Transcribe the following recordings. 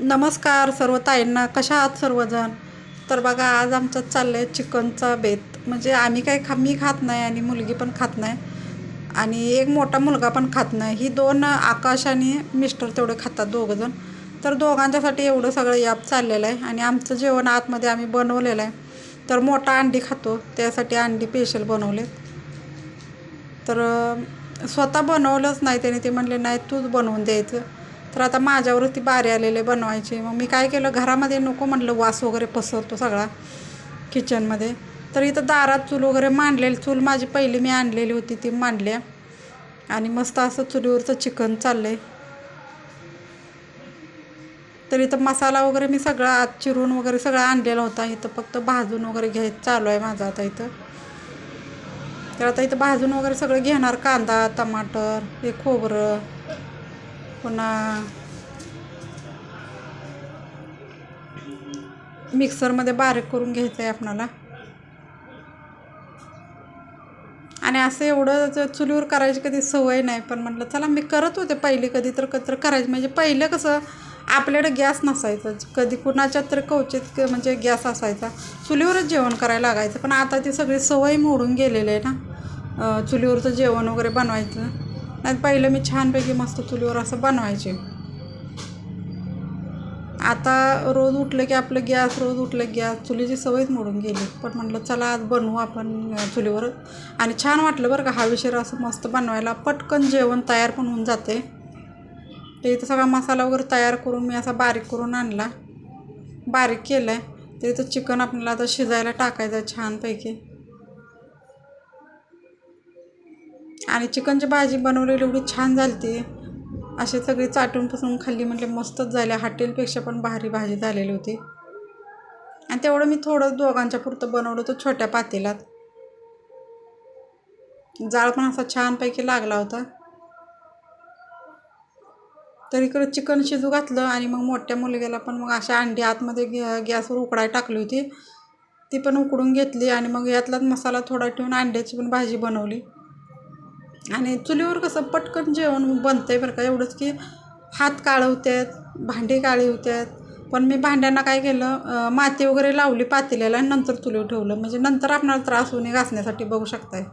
नमस्कार सर्व ताईंना कशा आहात सर्वजण? तर बघा आज आमचं चाललं आहे चिकनचा बेत. म्हणजे आम्ही काही खा मी खात नाही आणि मुलगी पण खात नाही. आणि एक मोठा मुलगा पण खात नाही. ही दोन आकाश आणि मिस्टर तेवढे खातात दोघंजण. तर दोघांच्यासाठी एवढं सगळं याप चाललेलं आहे. आणि आमचं जेवण आतमध्ये आम्ही बनवलेलं आहे. तर मोठा अंडी खातो. त्यासाठी अंडी स्पेशल बनवले तर स्वतः बनवलंच नाही त्याने. ते म्हणले नाही तूच बनवून द्यायचं. तर आता माझ्यावरती बारी आलेले बनवायचे. मग मी काय केलं घरामध्ये नको म्हटलं वास वगैरे पसरतो सगळा किचनमध्ये तर इथं दारात चूल वगैरे मांडलेली चूल माझी पहिली मी आणलेली होती ती मांडल्या. आणि मस्त असं चुलीवरचं चिकन चाललं आहे तर इथं मसाला वगैरे मी सगळा आत चिरून वगैरे सगळा आणलेला होता. इथं फक्त भाजून वगैरे घ्यायचं चालू आहे माझं आता इथं. तर आता इथं भाजून वगैरे सगळं घेणार कांदा टमाटर हे खोबरं पुन्हा मिक्सरमध्ये बारीक करून घ्यायचं आहे आपणाला. आणि असं एवढं चुलीवर करायची कधी सवय नाही पण म्हटलं चला मी करत होते पहिली कधी तर कत्र करायचं. म्हणजे पहिलं कसं आपल्याकडे गॅस नसायचा. कधी कुणाच्यात तर कवचित म्हणजे गॅस असायचा. चुलीवरच जेवण करायला लागायचं. पण आता ती सगळी सवय मोडून गेलेली आहे ना. चुलीवरचं जेवण वगैरे बनवायचं. नाही पहिलं मी छानपैकी मस्त चुलीवर असं बनवायचे. आता रोज उठलं की आपलं गॅस रोज उठलं गॅस चुलीची सवयच मोडून गेली. पण म्हटलं चला आज बनवू आपण चुलीवर. आणि छान वाटलं बरं का हवेशीर असं मस्त बनवायला. पटकन जेवण तयार पण होऊन जाते. ते इथं सगळा मसाला वगैरे तयार करून मी असा बारीक करून आणला. बारीक केलं आहे ते इथं चिकन आपल्याला आता शिजायला टाकायचं आहे छानपैकी. आणि चिकनची भाजी बनवलेली एवढी छान झाली ती. असे सगळी चाटून पुसून खाल्ली म्हटले मस्तच झाल्या हॉटेलपेक्षा पण भारी भाजी झालेली होती. आणि तेवढं मी थोडं दोघांच्या पुरतं बनवलं होतं छोट्या पातेलात जाळ पण असा छानपैकी लागला होता. तर इकडं चिकन शिजू घातलं आणि मग मोठ्या मुलग्याला पण मग अशा अंडी आतमध्ये गॅ गॅसवर उकडाय टाकली होती. ती पण उकडून घेतली आणि मग यातलाच मसाला थोडा ठेवून अंड्याची पण भाजी बनवली. आणि चुलीवर कसं पटकन जेवण बनतं आहे बरं का. एवढंच की हात काळे होतात भांडी काळी होतात पण मी भांड्यांना काय केलं माती वगैरे लावली पातेल्याला आणि नंतर चुलीवर ठेवलं. म्हणजे नंतर आपणाला त्रास होऊ नये घासण्यासाठी बघू शकताय.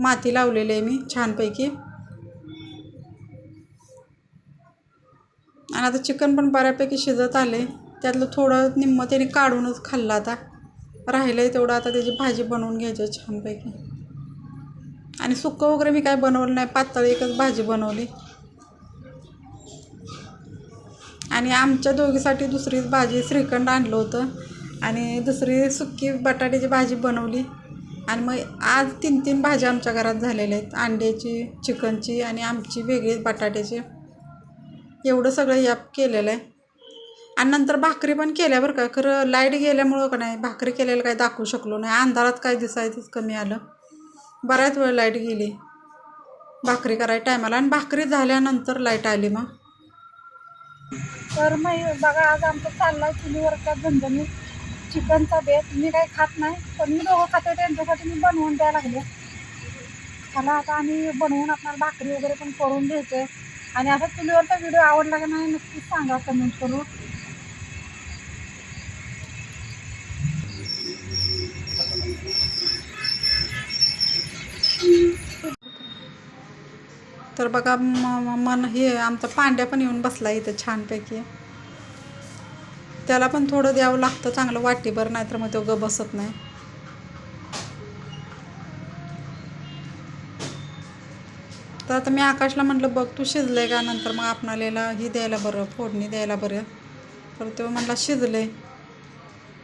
माती लावलेली आहे मी छानपैकी. आणि आता चिकन पण बऱ्यापैकी शिजत आले त्यातलं थोडं निम्मं त्याने काढूनच खाल्लं आता. राहिलं आहे तेवढं. आता त्याची भाजी बनवून घ्यायची आहे छानपैकी. आणि सुक्कं वगैरे मी काय बनवलं नाही पातळ एकच भाजी बनवली. आणि आमच्या दोघीसाठी दुसरी भाजी श्रीखंड आणलं होतं आणि दुसरी सुक्की बटाट्याची भाजी बनवली. आणि मग आज तीन तीन भाज्या आमच्या घरात झालेल्या आहेत अंड्याची चिकनची आणि आमची वेगळी बटाट्याची. एवढं सगळं याप केलेलं आहे. आणि नंतर भाकरी पण केल्या बरं का खरं लाइट गेल्यामुळं का नाही भाकरी केलेलं काही दाखवू शकलो नाही. अंधारात काय दिसायचंच कमी आलं. बऱ्याच वेळ लाइट गेली. भाकरी करायच्या टायमाला आणि भाकरी झाल्यानंतर लाइट आली मग. तर मग बघा आज आमचं चाललाय चुलीवरच्या झणझणीत चिकनचा बेत. मी काही खात नाही पण मी दोघं खाते त्यांच्यासाठी मी बनवून द्यायला लागले. मला आता आम्ही बनवून आपल्याला भाकरी वगैरे पण करून द्यायचे आणि असा चुलीवरचा व्हिडिओ आवडला का नाही नक्कीच सांगा कमेंट करून. तर बघा म- मन हे आमचा पांड्या पण येऊन बसला इथं छानपैकी. त्याला पण थोडं द्यावं लागतं चांगलं वाटीभर नाही तर मग तो ग बसत नाही. तर आता मी आकाशला म्हटलं बघ तू शिजले का? नंतर मग आपणाला ही द्यायला बरं फोडणी द्यायला बरं. तर तो म्हटला शिजले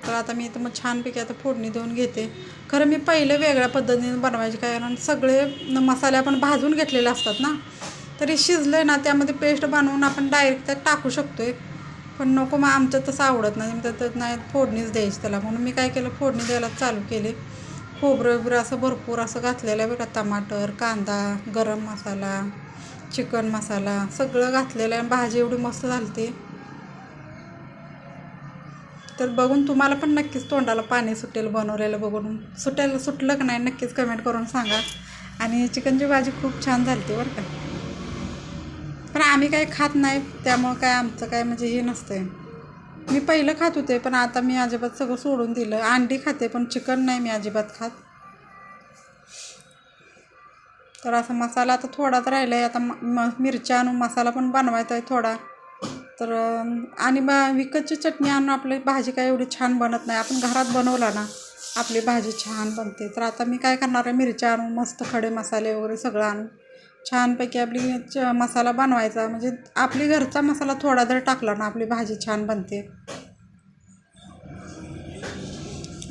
तर आता मी इथं मग छानपैकी आता फोडणी देऊन घेते. खरं मी पहिलं वेगळ्या पद्धतीने बनवायचे काय कारण सगळे न- मसाले आपण भाजून घेतलेले असतात ना. तरी शिजले ना त्यामध्ये पेस्ट बनवून आपण डायरेक्ट त्यात टाकू आहे पण नको मग आमचं तसं आवडत नाही. तर त्यात नाही फोडणीच द्यायची त्याला. म्हणून मी काय केलं फोडणी द्यायला चालू केले. खोबरं बिबरं असं भरपूर असं घातलेलं आहे बघा. टमाटर कांदा गरम मसाला चिकन मसाला सगळं घातलेलं आहे. भाजी एवढी मस्त झाली तर बघून तुम्हाला पण नक्कीच तोंडाला पाणी सुटेल बनवलेलं बघून. सुटेल सुटलं का नाही नक्कीच कमेंट करून सांगा. आणि चिकनची भाजी खूप छान झाली बरं का. पण आम्ही काही खात नाही त्यामुळं काय आमचं काय म्हणजे हे नसतं मी पहिलं खात होते पण आता मी अजिबात सगळं सोडून दिलं. अंडी खाते पण चिकन नाही मी अजिबात खात. तर असा मसाला आता थोडाच राहिला आहे आता म म- मिरच्या आणून मसाला पण बनवायचा आहे थोडा. तर आणि बा विकतची चटणी आणून आपली भाजी काय एवढी छान बनत नाही. आपण घरात बनवला ना आपली भाजी छान बनते. तर आता मी काय करणार आहे? मिरच्या आणून मस्त खडे मसाले वगैरे सगळं आणून छानपैकी आपली च मसाला बनवायचा. म्हणजे आपली घरचा मसाला थोडा जर टाकला ना आपली भाजी छान बनते.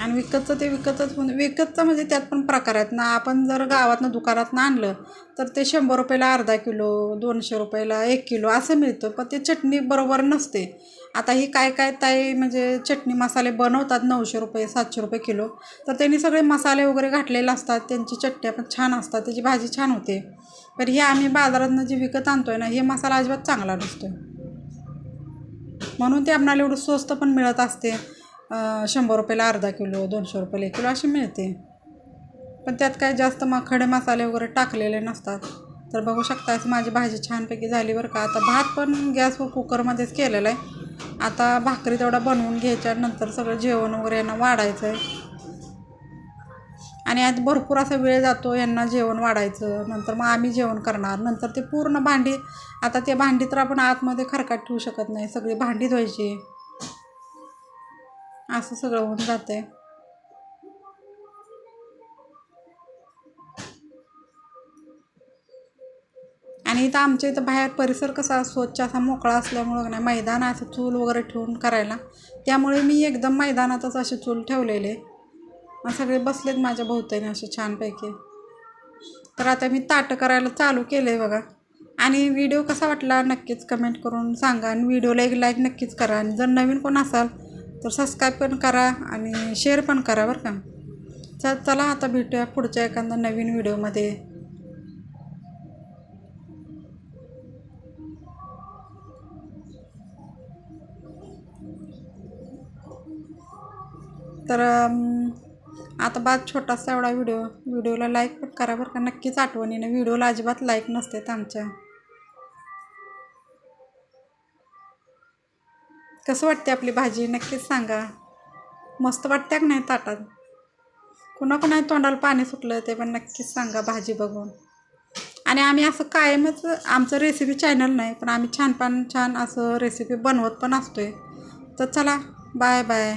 आणि विकतचं ते विकतच म्हणजे विकतचं म्हणजे त्यात पण प्रकार आहेत ना. आपण जर गावातनं दुकानातनं आणलं तर ते शंभर रुपयाला अर्धा किलो दोनशे रुपयाला एक किलो असं मिळतं. पण ते चटणी बरोबर नसते. आता ही काय काय ताई म्हणजे चटणी मसाले बनवतात नऊशे रुपये सातशे रुपये किलो. तर त्यांनी सगळे मसाले वगैरे घातलेले असतात. त्यांची चटण्या पण छान असतात. त्याची भाजी छान होते. तर हे आम्ही बाजारातनं जे विकत आणतोय ना हे मसाला अजिबात चांगला नसतो म्हणून ते आपणाला एवढं स्वस्त पण मिळत असते. शंभर रुपयाला अर्धा किलो दोनशे रुपयाला एक किलो अशी मिळते. पण त्यात काय जास्त मग खडे मसाले वगैरे टाकलेले नसतात. तर बघू शकता असं माझी भाजी छानपैकी झाली बरं का. आता भात पण गॅसवर कुकरमध्येच केलेला आहे. आता भाकरी तेवढा बनवून घ्यायच्या नंतर सगळं जेवण वगैरे यांना वाढायचं आहे आणि आज भरपूर असा वेळ जातो यांना जेवण वाढायचं. नंतर मग आम्ही जेवण करणार. नंतर ते पूर्ण भांडी आता ते भांडी तर आपण आतमध्ये खरकाट ठेवू शकत नाही. सगळी भांडी धुवायची. असं सगळं होऊन जाते आणि इथं आमच्या इथं बाहेर परिसर कसा स्वच्छ असा मोकळा असल्यामुळं नाही मैदान असं चूल वगैरे ठेवून करायला. त्यामुळे मी एकदम मैदानातच असे चूल ठेवलेले. सगळे बसलेत माझ्या भोवताने असे छानपैकी. तर आता मी ताटं करायला चालू केलं आहे बघा. आणि व्हिडिओ कसा वाटला नक्कीच कमेंट करून सांगा. आणि व्हिडिओला एक लाईक नक्कीच करा. आणि जर नवीन कोण असाल तर सबस्क्राईब पण करा आणि शेअर पण करा बरं का. चल चला आता भेटूया पुढच्या एखाद्या नवीन व्हिडिओमध्ये. तर आता बाद छोटासा एवढा व्हिडिओ व्हिडिओला लाईक पण करा बरं का. नक्कीच आठवणीनं व्हिडिओला अजिबात लाईक नसतात आमच्या. कसं वाटते आपली भाजी? नक्कीच सांगा. मस्त वाटते का नाही ताटात? कुणाकुणा तोंडाला पाणी सुटलं ते पण नक्कीच सांगा भाजी बघून. आणि आम्ही असं कायमच आमचं रेसिपी चॅनल नाही पण आम्ही छान पण छान असं रेसिपी बनवत पण असतोय. तर चला बाय बाय